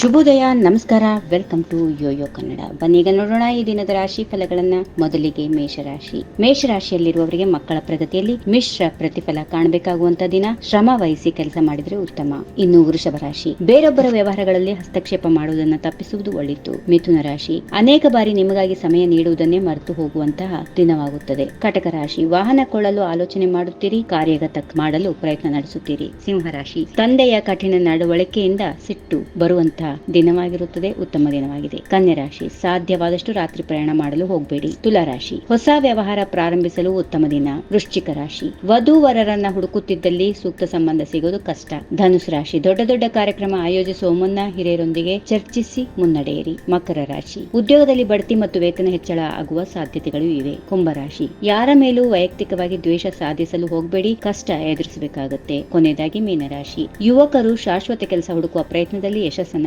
ಶುಭೋದಯ, ನಮಸ್ಕಾರ welcome to YoYo Kannada ಬನ್ನೀಗ ನೋಡೋಣ ಈ ದಿನದ ರಾಶಿ ಫಲಗಳನ್ನ. ಮೊದಲಿಗೆ ಮೇಷರಾಶಿ. ಮೇಷರಾಶಿಯಲ್ಲಿರುವವರಿಗೆ ಮಕ್ಕಳ ಪ್ರಗತಿಯಲ್ಲಿ ಮಿಶ್ರ ಪ್ರತಿಫಲ ಕಾಣಬೇಕಾಗುವಂತ ದಿನ. ಶ್ರಮ ಕೆಲಸ ಮಾಡಿದ್ರೆ ಉತ್ತಮ. ಇನ್ನು ವೃಷಭ ರಾಶಿ. ಬೇರೊಬ್ಬರ ವ್ಯವಹಾರಗಳಲ್ಲಿ ಹಸ್ತಕ್ಷೇಪ ಮಾಡುವುದನ್ನು ತಪ್ಪಿಸುವುದು ಒಳಿತು. ಮಿಥುನ ರಾಶಿ. ಅನೇಕ ಬಾರಿ ನಿಮಗಾಗಿ ಸಮಯ ನೀಡುವುದನ್ನೇ ಮರೆತು ಹೋಗುವಂತಹ ದಿನವಾಗುತ್ತದೆ. ಕಟಕ ರಾಶಿ. ವಾಹನ ಕೊಳ್ಳಲು ಆಲೋಚನೆ ಮಾಡುತ್ತೀರಿ, ಕಾರ್ಯಗತ ಮಾಡಲು ಪ್ರಯತ್ನ ನಡೆಸುತ್ತೀರಿ. ಸಿಂಹರಾಶಿ ತಂದೆಯ ಕಠಿಣ ನಡವಳಿಕೆಯಿಂದ ಸಿಟ್ಟು ಬರುವಂತಹ ದಿನವಾಗಿರುತ್ತದೆ, ಉತ್ತಮ ದಿನವಾಗಿದೆ. ಕನ್ಯಾ ರಾಶಿ, ಸಾಧ್ಯವಾದಷ್ಟು ರಾತ್ರಿ ಪ್ರಯಾಣ ಮಾಡಲು ಹೋಗಬೇಡಿ. ತುಲಾ ರಾಶಿ, ಹೊಸ ವ್ಯವಹಾರ ಪ್ರಾರಂಭಿಸಲು ಉತ್ತಮ ದಿನ. ವೃಶ್ಚಿಕ ರಾಶಿ ವಧು ವರರನ್ನ ಹುಡುಕುತ್ತಿದ್ದಲ್ಲಿ ಸೂಕ್ತ ಸಂಬಂಧ ಸಿಗೋದು ಕಷ್ಟ. ಧನುಸ್ ರಾಶಿ, ದೊಡ್ಡ ದೊಡ್ಡ ಕಾರ್ಯಕ್ರಮ ಆಯೋಜಿಸುವ ಮುನ್ನ ಹಿರಿಯರೊಂದಿಗೆ ಚರ್ಚಿಸಿ ಮುನ್ನಡೆಯಿರಿ. ಮಕರ ರಾಶಿ, ಉದ್ಯೋಗದಲ್ಲಿ ಬಡ್ತಿ ಮತ್ತು ವೇತನ ಹೆಚ್ಚಳ ಆಗುವ ಸಾಧ್ಯತೆಗಳು ಇವೆ. ಕುಂಭರಾಶಿ ಯಾರ ಮೇಲೂ ವೈಯಕ್ತಿಕವಾಗಿ ದ್ವೇಷ ಸಾಧಿಸಲು ಹೋಗಬೇಡಿ, ಕಷ್ಟ ಎದುರಿಸಬೇಕಾಗುತ್ತೆ. ಕೊನೆಯದಾಗಿ ಮೀನರಾಶಿ, ಯುವಕರು ಶಾಶ್ವತ ಕೆಲಸ ಹುಡುಕುವ ಪ್ರಯತ್ನದಲ್ಲಿ ಯಶಸ್ಸನ್ನ